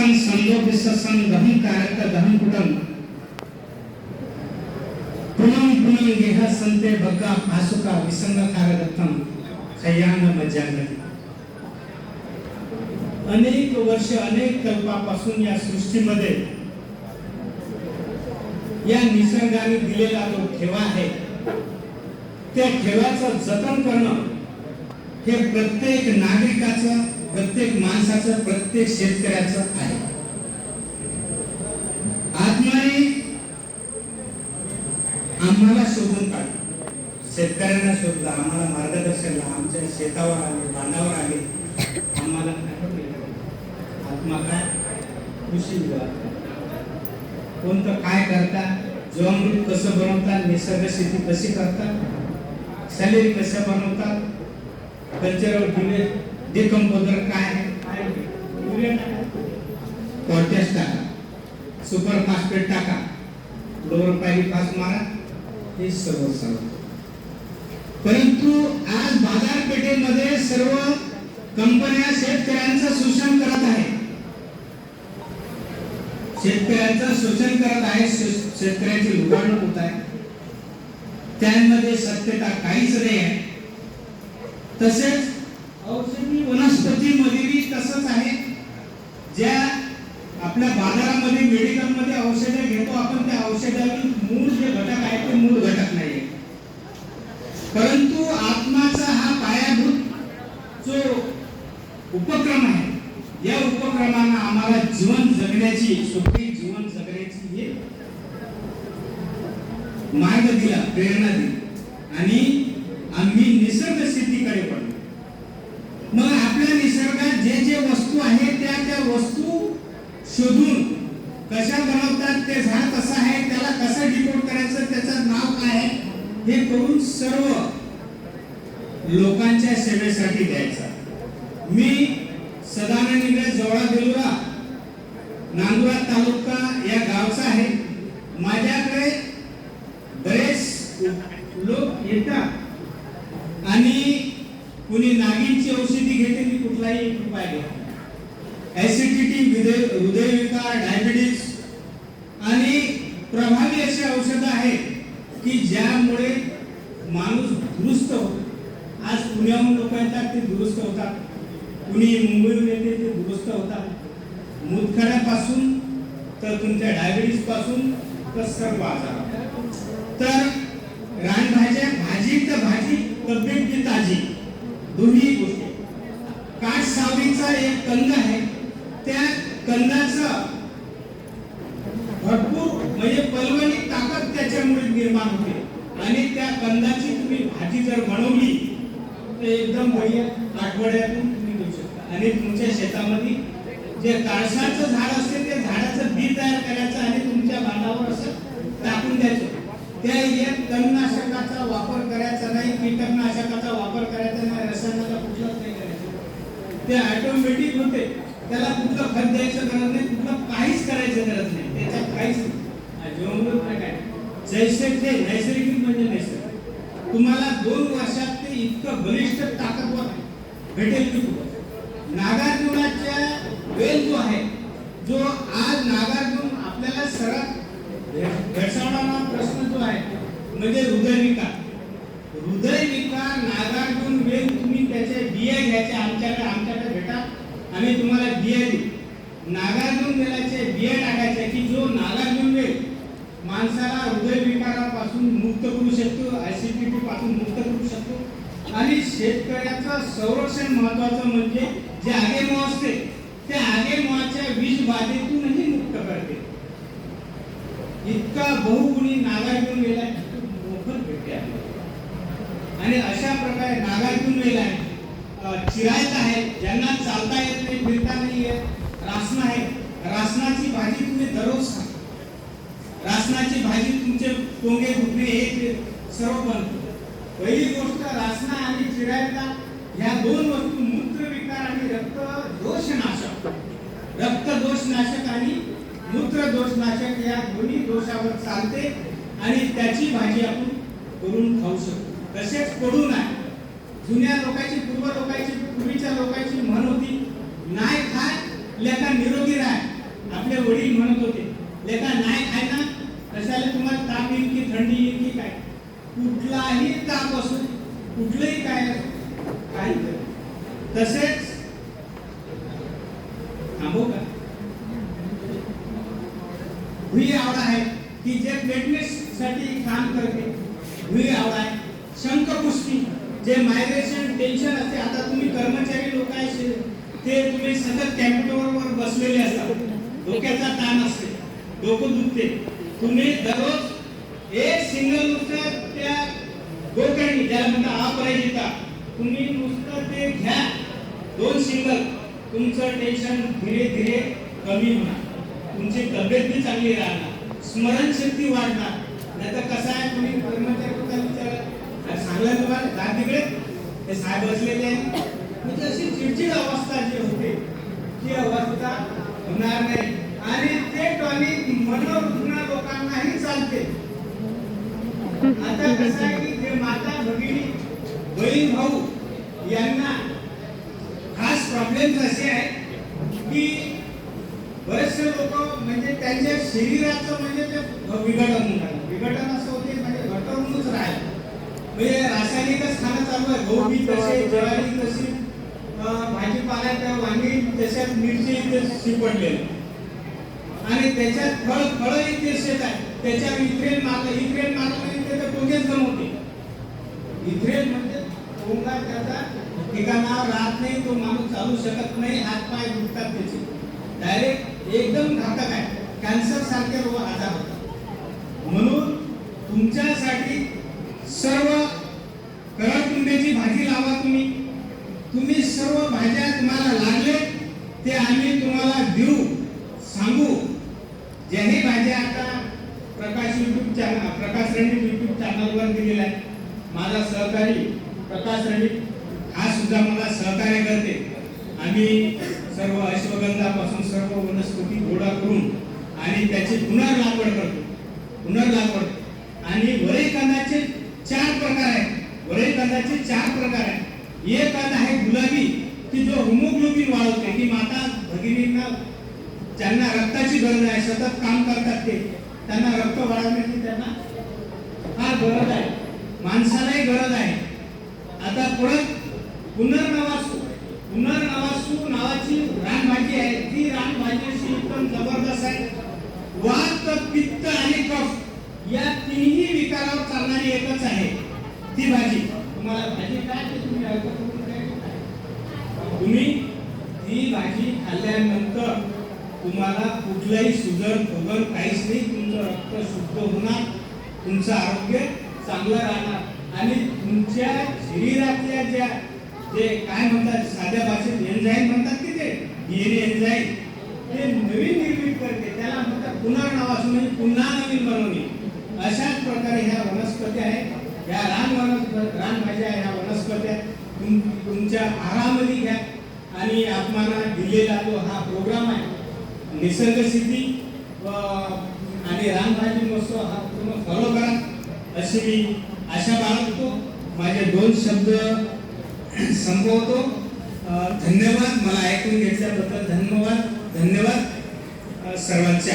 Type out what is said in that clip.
सत्संग संदोग सत्संग दहन कारक दहन कुटम पुनम पुनम गेह संते बग्गा पासुका विसंग कारकत्तम खयान मज्जांगती अनेक वर्ष अनेक कल्पापासून या सृष्टीमध्ये या निसर्गाने दिलेला जो ठेवा आहे त्या ठेवाचं जतन करणं हे प्रत्येक नागरिकाचं प्रत्येक माणसाचं प्रत्येक शेतकऱ्याचं आहे. आत्माने आम्हाला शोधून काढ शेतकऱ्यांना शोधलं आम्हाला मार्गदर्शनला आमच्या शेतावर आले बांधावर आले आम्हाला आत्मा काय? कृषी विभाग. कोणतं काय करता? जीवामृत कसं बनवतात निसर्ग शेती कशी करतात सॅलरी कसं बनवतात कल्चरल डिले डिकम्पोजर काय? काय टाका. पोटॅश टाका. सुपर फॉस्फेट टाका फ्लोर पास मारा. हे सर्व सांगतो परंतु आज बाजारपेठेमध्ये सर्व कंपन्या शेतकऱ्यांचं शोषण करत आहे शेतकऱ्यांचं शोषण करत आहे शे- शेतकऱ्याची लुबाडणूक होत आहे. त्यांमध्ये सत्यता काहीच नाही आहे. तसेच औषधी वनस्पतीमध्येही तसंच आहे ज्या आपल्या बाजारामध्ये मेडिकलमध्ये औषधे घेतो आपण त्या औषधातील मूळ जे घटक आहे ते मूळ घटक नाही परंतु आत्माचा हा पायाभूत जो उपक्रम आहे या उपक्रमानं आम्हाला जीवन जगण्याची सुखी जीवन जगण्याची हे मार्ग दिला प्रेरणा दिली. आणि आम्ही निसर्ग स्थितीकडे पडतो मग आपल्या निसर्गात जे जे वस्तू आहे त्या त्या वस्तू शोधून कशा बनवतात ते झाड कसं आहे त्याला कसं डिपोर्ट करायचं त्याचं नाव काय आहे हे करून सर्व लोकांच्या सेवेसाठी द्यायचा. मी सदानंद जवळा दिलोरा नांदुरा तालुका या गावचा आहे माझ्याकडे बरेच लोक येतात आणि कुणी नागिनची औषधी घेते मी कुठलाही एक उपाय घेतो ऍसिडिटी हृदय हृदयविकार डायबिटीस आणि प्रभावी अशी औषधं आहेत की ज्यामुळे माणूस दुरुस्त होतो. आज पुण्याहून लोक येतात ते दुरुस्त होतात. कुणी मुंबईहून येते ते दुरुस्त होतात. मुतखड्यापासून तर तुमच्या डायबिटीसपासून तर सर्व आजार तर रानभाज्या भाजी तर भाजी तब्येत की ताजी दोन्ही गोष्टी. काठ सावलीचा एक कंद आहे त्या भरपूर म्हणजे पलवणी ताकद त्याच्यामुळे निर्माण होते. आणि त्या कंदाची तुम्ही भाजी जर बनवली तर एकदम बढिया आठवड्यातून तुम्ही घेऊ शकता. आणि तुमच्या शेतामध्ये जे काळसाचं झाड असते ते झाडाचं बी तयार करायचं आणि तुमच्या बांधावर असं टाकून द्यायचं. त्या एक तणनाशकाचा वापर करायचा नाही कीटकनाशकाचा वापर करायचा नाही रसायनाचा कुठलाच नाही करायचं. ते ऑटोमॅटिक होते. त्याला कुठलं खत द्यायचं गरज नाही कुठलं काहीच करायचं गरज नाही. त्याच्यात काहीच नाही. काय जैसे ते नैसर्गिक म्हणजे नैसर्गिक. तुम्हाला दोन वर्षात ते इतकं बलिष्ठ ताकदवर भेटेल की नागार्जुनाच्या वेल जो आहे जो आज नागार्जुन आपल्याला सरळ भेडसावणारा प्रश्न जो आहे म्हणजे हृदयविकार. हृदयविकार नागार्जुन वेल तुम्ही त्याचे बिया घ्यायचे आमच्याकडे आमच्याकडे आम्ही तुम्हाला बिया देऊ नागार्जुन वेलाचे बिया टाकायचे की जो नागार्जुन वेल माणसाला हृदयविकारापासून मुक्त करू शकतो ऍसिडिटी पासून मुक्त करू शकतो. आणि शेतकऱ्याचं संरक्षण महत्वाचं म्हणजे जे आगेमोह असते त्या आगेमोहाच्या विष बाधेतूनही मुक्त करते. इतका बहुगुणी नागार्जुन घेऊन आहे मोफत भेटते आणि अशा प्रकारे नागार्जुन वेल आहे. अं, चिरायत आहे ज्यांना चालता येत नाही फिरता नाही येत. रासना आहे रासनाची भाजी तुम्ही दररोज खा. रासनाची भाजी तुमचे पोंगे दुखणे हे ते सर्व बनतो पहिली गोष्ट रासना आणि चिरायता ह्या दोन वस्तू मूत्रविकार आणि रक्त दोषनाशक. रक्त दोषनाशक आणि मूत्र दोषनाशक या दोन्ही दोषावर चालते आणि त्याची भाजी आपण करून खाऊ शकतो. तसेच पडून आहे जुन्या लोकांची पूर्व लोकांची पूर्वीच्या लोकांची म्हण होती नाही खाय लेखा निरोगी राहाय आपले वडील म्हणत होते लेखा नाही खाय ना कशाला तुम्हाला ताप येईल की थंडी येईल की काय? कुठलाही ताप असो कुठलंही काय काही तसेच थांबू का? हुई आवडा आहे की जे फिटनेस साठी काम करते भुई आवडा आहे. शंखपुष्टी. जे मायग्रेशन टेन्शन असते आता तुम्ही कर्मचारी लोक आहे शे- ते तुम्ही सतत कॅम्प्युटरवर बसलेले असतात. डोक्याचा ताण असते. डोकं दुखते. तुम्ही दररोज एक सिंगल नुसतं त्या डोक्याने ज्याला म्हणतात अपराजिता तुम्ही नुसतं ते घ्या. दोन सिंगल तुमचं टेन्शन धीरे धीरे कमी होणार. तुमची तब्येत बी चांगली राहणार. स्मरणशक्ती वाढणार. नाही तर कसं आहे तुम्ही कर्मचारी लोकांना सांगलं तुम्हाला जा तिकडे. ते साहेब बसलेले आहे म्हणजे अशी चिडचिड अवस्था जी होते ती अवस्था होणार नाही. आणि ते टॉनिक मनोरुग्ण लोकांनाही चालते. आता कसं आहे की जे माता भगिनी बहीण भाऊ यांना खास प्रॉब्लेम असे आहे की बरेचसे लोक म्हणजे त्यांच्या शरीराचं म्हणजे ते विघटन होणार विघटन असं होते म्हणजे घटवूनच राहील म्हणजे रासायनिकच खाणं चालू आहे. गहू बी तसे ज्वारी तशी भाजीपाला त्या वांगी तशात मिरची इथे शिपडलेलं. आणि त्याच्यात फळ फळ इथे शेत आहे. त्याच्यात इथ्रेन मारलं इथ्रेन मारलं म्हणजे ते तर टोकेच गमवते इथ्रेल म्हणजे टोंगा त्याचा ठिकाणावर राहत नाही तो माणूस चालू शकत नाही हात पाय दुखतात त्याचे. डायरेक्ट एकदम घातक आहे. कॅन्सर सारखे रोग आजार होतात म्हणून तुमच्यासाठी सर्व करडकुंड्याची भाजी लावा तुम्ही तुम्ही पाहिजे तुम्हाला लागले ते आम्ही तुम्हाला देऊ सांगू. ज्याही भाज्या आता Prakash YouTube channel Prakash Ranjit YouTube चॅनलवर दिलेला आहे. माझा सहकारी प्रकाश रणजित हा सुद्धा मला सहकार्य करते. आम्ही सर्व अश्वगंधापासून सर्व वनस्पती गोळा करून आणि त्याची पुनर्लागवड करतो. पुनर्लागवड आणि वरे कंदाचे चार प्रकार आहेत. वरे कंदाचे चार प्रकार आहेत. एक कंद आहे गुलाबी. की जो हिमोग्लोबिन वाढवते की माता भगिनींना ज्यांना रक्ताची गरज आहे सतत काम करतात ते त्यांना रक्त वाढवण्याची त्यांना फार गरज आहे. माणसालाही गरज आहे. आता परत पुनर्नवासू पुनर्नवासू नावाची रानभाजी आहे. ती रानभाजीची अशी एकदम जबरदस्त आहे. वात पित्त आणि कफ या तिन्ही विकारावर चालणारी एकच आहे ती भाजी. तुम्हाला भाजी काय तुम्ही ऐकत तुम्ही ती भाजी खाल्ल्यानंतर तुम्हाला कुठलाही सुगर फुगर काहीच नाही तुमचं रक्त शुद्ध होणार तुमचं आरोग्य चांगलं राहणार. आणि तुमच्या शरीरातल्या ज्या जे काय म्हणतात साध्या भाषेत एन्झाईम म्हणतात की ते डीएनए एन्झाईम ते नवीन निर्मित करते. त्याला म्हणतात पुन्हा म्हणजे पुन्हा नवीन बनवणे. अशाच प्रकारे ह्या वनस्पती आहेत. ह्या रान वनस्पती रानभाज्या ह्या वनस्पत्या तुम तुमच्या आहारामध्ये घ्या आणि आपणाला दिलेला तो हा प्रोग्राम आहे निसर्ग सिद्धी व आणि रामभाजी महोत्सव हा पूर्ण फॉलो करा. अशी मी आशा बाळगतो. माझे दोन शब्द संपवतो. धन्यवाद. मला ऐकून घेतल्याबद्दल धन्यवाद. धन्यवाद. सर्वांचे